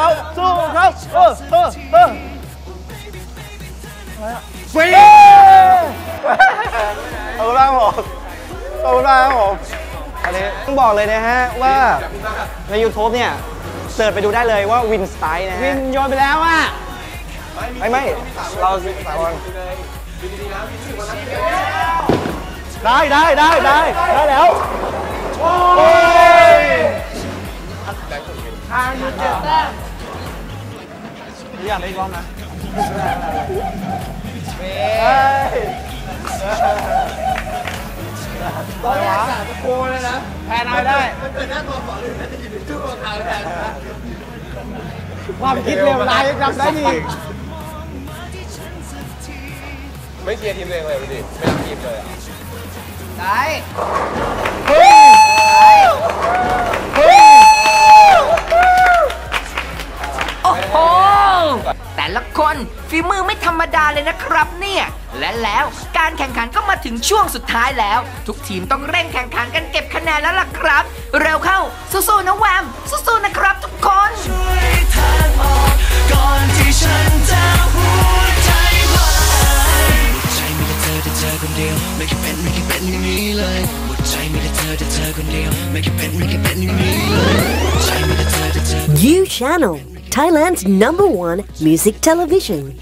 เขาสู้เขาเออเออเออฟรีขอบคุณมากครับผมขอบคุณมากครับผมอันนี้ต้องบอกเลยนะฮะว่าใน YouTube เนี่ยเสิร์ชไปดูได้เลยว่าวินสไตล์นะฮะวินโยนไปแล้วอะไม่ไม่เราสามคนได้ได้ได้ได้ได้แล้วโอ้ยทางยูเจ็ดแต้ม อยากเล่นอีกรอบนะเว้เฮ้ยยตอนแรกสามตะโกนเลยนะแพ้น้อยได้ความคิดเร็วร้ายยังจำได้อีกไม่เชียร์ทีมตัวเองเลยดูดิไม่รักทีมเลยอะได้เฮ้ยเฮ้ยโอ้โห แต่ละคนฝีมือไม่ธรรมดาเลยนะครับเนี่ยและแล้วการแข่งขันก็มาถึงช่วงสุดท้ายแล้ว ทุกทีมต้องเร่งแข่งขันกันเก็บคะแนนแล้วล่ะครับ เร็วเข้าสู้ๆนะแวมสู้ๆนะครับทุกคนก่อนที่ฉันจะหัวใจวายหัวใจมีแต่เธอแต่เธอคนเดียวไม่คิดเป็นไม่คิดเป็นอย่างนี้เลยหัวใจมีแต่เธอแต่เธอคนเดียวไม่คิดเป็นไม่คิดเป็นอย่างนี้เลยหัวใจมีแต่เธอแต่เธอ You Channel, Thailand's number one music television.